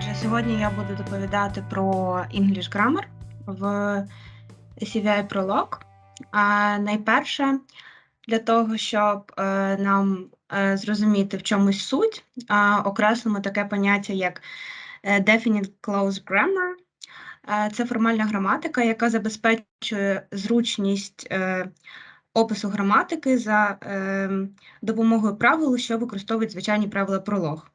Отже, сьогодні я буду доповідати про English Grammar в CVI Prolog. А найперше, для того, щоб е, нам е, зрозуміти в чомусь суть, е, окреслимо таке поняття, як Definite Clause Grammar. Це формальна граматика, яка забезпечує зручність опису граматики за е, допомогою правил, що використовують звичайні правила пролог.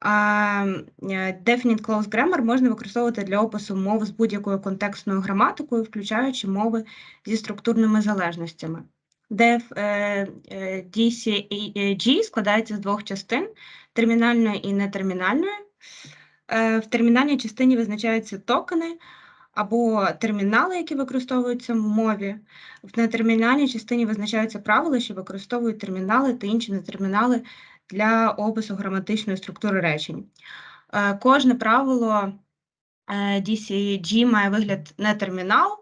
А е, Definite Clause Grammar можна використовувати для опису мов з будь-якою контекстною граматикою, включаючи мови зі структурними залежностями. Def, е, е, DCG складається з двох частин термінальної і нетермінальної. В термінальній частині визначаються токени або термінали, які використовуються в мові. В нетермінальній частині визначаються правила, що використовують термінали та інші нетермінали для опису граматичної структури речень. Е, Кожне правило е, DCG має вигляд не термінал,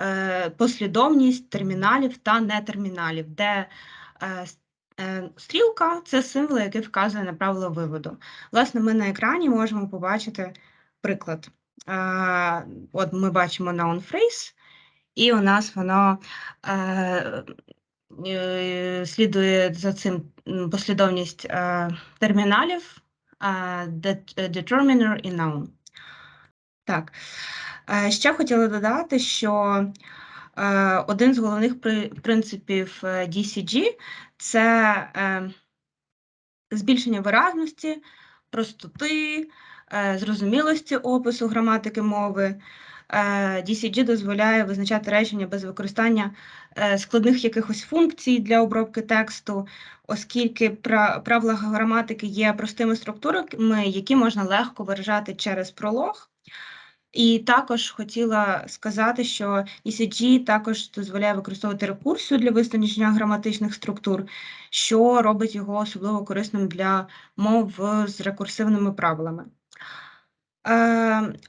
е, послідовність терміналів та нетерміналів, де стрілка це символ, який вказує на правило виводу. Власне, ми на екрані можемо побачити приклад. От ми бачимо noun phrase, і у нас воно слідує за цим послідовність е, терміналів е, determiner і noun. Так. Ще хотіла додати, що один з головних при- принципів DCG це збільшення виразності, простоти, зрозумілості опису граматики мови. Е, DCG дозволяє визначати речення без використання е, складних якихось функцій для обробки тексту, оскільки правила граматики є простими структурами, які можна легко виражати через пролог. І також хотіла сказати, що ECG також дозволяє використовувати рекурсію для визначення граматичних структур, що робить його особливо корисним для мов з рекурсивними правилами.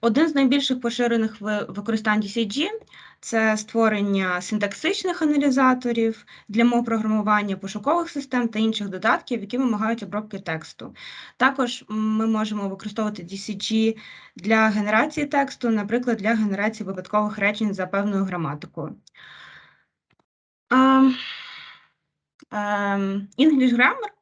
Один з найбільших поширених ви- використань DCG – це створення синтаксичних аналізаторів для мов програмування, пошукових систем та інших додатків, які вимагають обробки тексту. Також ми можемо використовувати DCG для генерації тексту, наприклад, для генерації випадкових речень за певною граматикою. Ем, ем, English Grammar –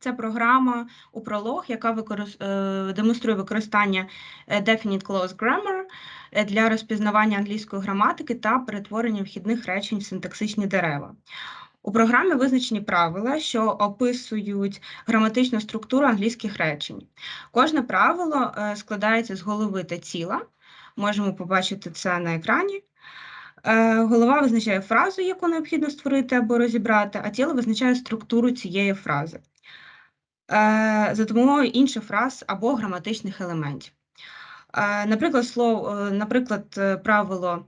це програма у пролог, яка викорис- е, демонструє використання е, Definite Clause Grammar е, для розпізнавання англійської граматики та перетворення вхідних речень в синтаксичні дерева. У програмі визначені правила, що описують граматичну структуру англійських речень. Кожне правило складається з голови та тіла. Можемо побачити це на екрані. Голова визначає фразу, яку необхідно створити або розібрати, а тіло визначає структуру цієї фрази за допомогою інших фраз або граматичних елементів. Е, Наприклад, слово, е, наприклад, е, правило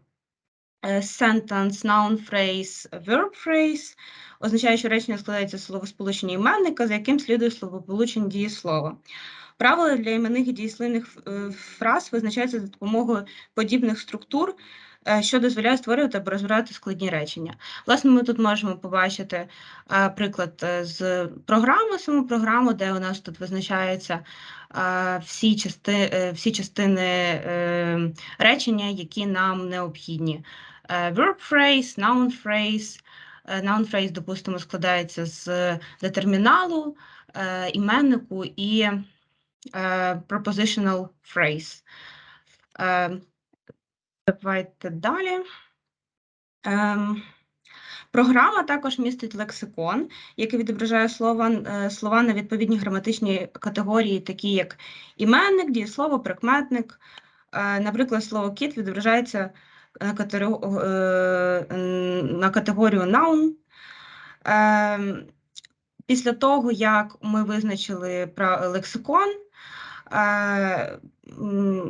е, sentence, noun phrase, verb phrase означає, що речення складається з словосполучення іменника, за яким слідує словосполучення дієслова. Правила для іменних і дієслівних е, фраз визначаються за допомогою подібних структур, е, що дозволяє створювати або розбирати складні речення. Власне, ми тут можемо побачити е, приклад е, з програми, саму програму, де у нас тут визначаються е, всі, части, е, всі частини е, речення, які нам необхідні. Е, Verb phrase, noun phrase. Е, Noun phrase, допустимо, складається з детерміналу, е, іменнику і е, prepositional phrase. Е, Давайте далі. Ем, Програма також містить лексикон, який відображає слова, е, слова на відповідні граматичні категорії, такі як іменник, дієслово, прикметник. Е, Наприклад, слово кіт відображається на категорію, на категорію noun. Ем, Після того, як ми визначили лексикон, е,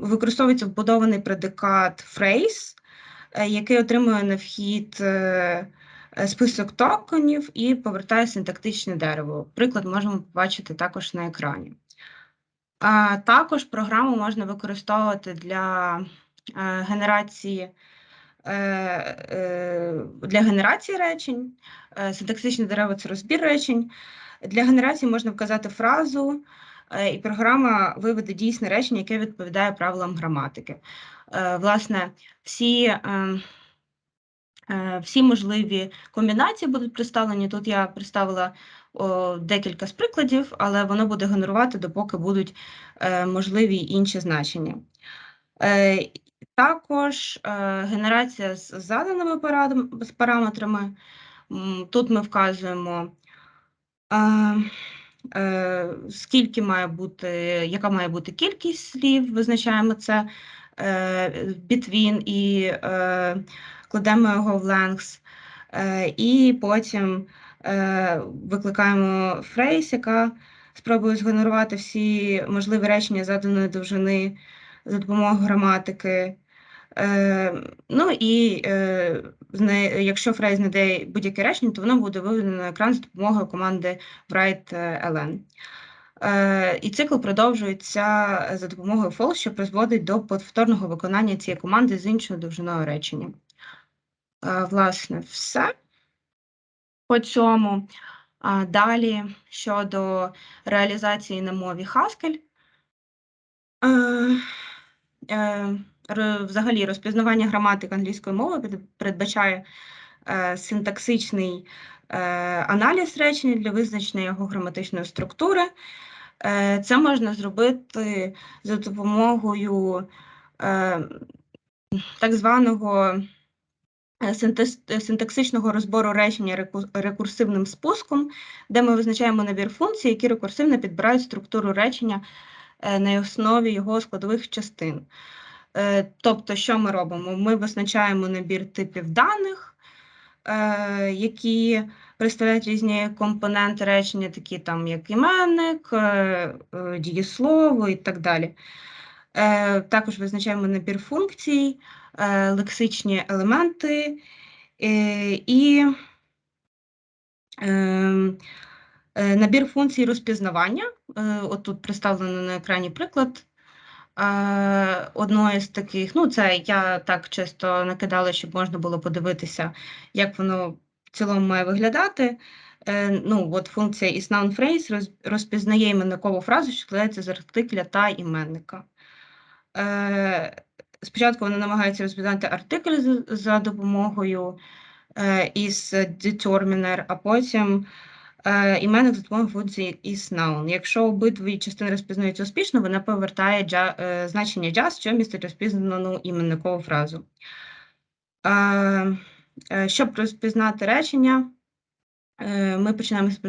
використовується вбудований предикат phrase, е, який отримує на вхід е, е, список токенів і повертає синтактичне дерево. Приклад можемо побачити також на екрані. Також програму можна використовувати для генерації для генерації речень. Синтаксичне дерево це розбір речень. Для генерації можна вказати фразу, і програма виведе дійсне речення, яке відповідає правилам граматики. Е, Власне, всі, е, е, всі можливі комбінації будуть представлені. Тут я представила декілька з прикладів, але воно буде генерувати, допоки будуть е, можливі інші значення. Е, Також е, генерація з заданими параметрами. Тут ми вказуємо, е, е, скільки має бути, яка має бути кількість слів, визначаємо це е, between і е, кладемо його в length, е, і потім е, викликаємо phrase, яка спробує згенерувати всі можливі речення заданої довжини за допомогою граматики. Е, ну і е, якщо фрейз знайде будь-яке речення, то воно буде виведено на екран за допомогою команди write-ln. Е, і цикл продовжується за допомогою false, що призводить до повторного виконання цієї команди з іншою довжиною речення. Власне, все по цьому. Далі щодо реалізації на мові Haskell. Взагалі розпізнавання граматик англійської мови передбачає е, синтаксичний е, аналіз речення для визначення його граматичної структури. Е, Це можна зробити за допомогою так званого синтаксичного розбору речення рекурсивним спуском, де ми визначаємо набір функцій, які рекурсивно підбирають структуру речення на основі його складових частин. Е, Тобто, що ми робимо? Ми визначаємо набір типів даних, е, які представляють різні компоненти речення, такі там, як іменник, е, дієслово і так далі. Також визначаємо набір функцій, лексичні елементи і набір функцій розпізнавання. От тут представлено на екрані приклад одної з таких. Ну, це я так чисто накидала, щоб можна було подивитися, як воно в цілому має виглядати. Е, Ну, от функція is noun phrase розпізнає іменникову фразу, що складається з артикля та іменника. Е, Спочатку вона намагається розпізнати артикль за, допомогою е, is determiner, а потім іменник за допомогою функції is noun. Якщо обидві частини розпізнаються успішно, вона повертає джа, е, значення just, що містить розпізнану іменникову фразу. Е, е, щоб розпізнати речення, ми починаємо з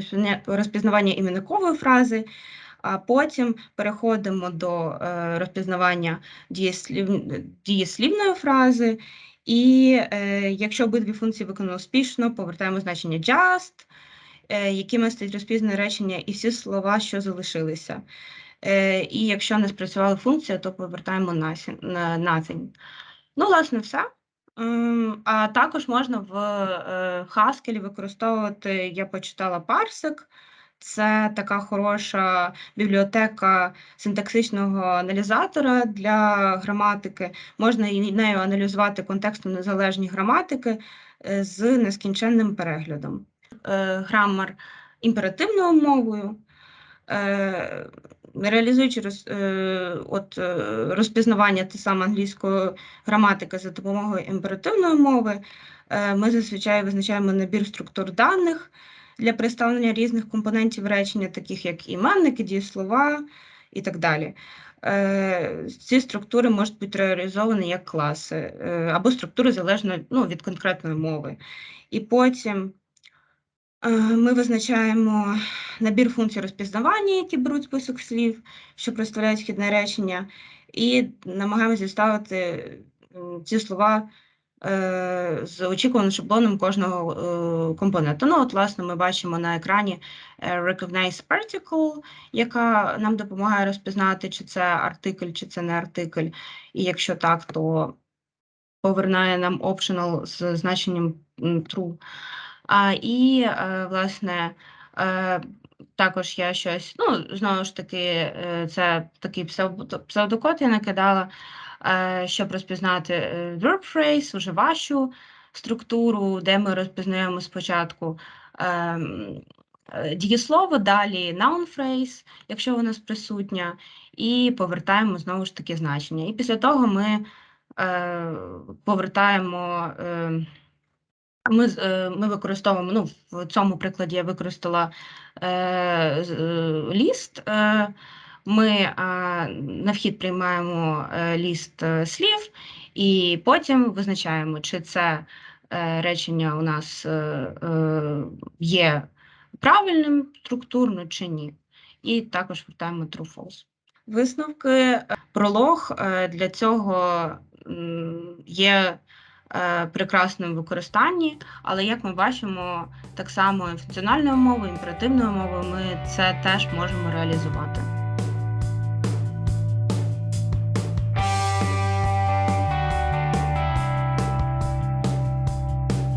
розпізнавання іменникової фрази, а потім переходимо до розпізнавання дієслів, дієслівної фрази. І е, якщо обидві функції виконано успішно, повертаємо значення just, які містить розпізнане речення і всі слова, що залишилися. Е, і якщо не спрацювала функція, то повертаємо nothing. Ну, власне, все. А також можна в е, Haskell використовувати, я почитала парсик. Це така хороша бібліотека синтаксичного аналізатора для граматики. Можна нею аналізувати контекстно незалежні граматики е, з нескінченним переглядом. Е, Грамар імперативною мовою. Е, Реалізуючи роз, е, от, розпізнавання те саме англійської граматики за допомогою імперативної мови, ми зазвичай визначаємо набір структур даних для представлення різних компонентів речення, таких як іменники, дієслова і так далі. Ці структури можуть бути реалізовані як класи або структури залежно ну, від конкретної мови. І потім ми визначаємо набір функцій розпізнавання, які беруть список слів, що представляють вхідне речення, і намагаємося зіставити ці слова е, з очікуваним шаблоном кожного е, компоненту. Ну, от, власне, ми бачимо на екрані е, Recognize Particle, яка нам допомагає розпізнати, чи це артикль, чи це не артикль. І якщо так, то повернає нам optional з значенням true. А, і, е, власне, е, також я щось, ну, знову ж таки, е, це такий псевдо- псевдокод я накидала, щоб розпізнати verb phrase, уживачу структуру, де ми розпізнаємо спочатку ем, дієслово, далі noun phrase, якщо у присутня, і повертаємо знову ж таки значення. І після того ми е, повертаємо. Е, ми, е, ми використовуємо, ну, в цьому прикладі я використала е, е, ліст. Е, ми е, на вхід приймаємо ліст слів, і потім визначаємо, чи це речення у нас є правильним структурно чи ні. І також вертаємо true false. Висновки пролог для цього є прекрасним використанні, але як ми бачимо, так само і функціональною мовою, імперативною мовою ми це теж можемо реалізувати.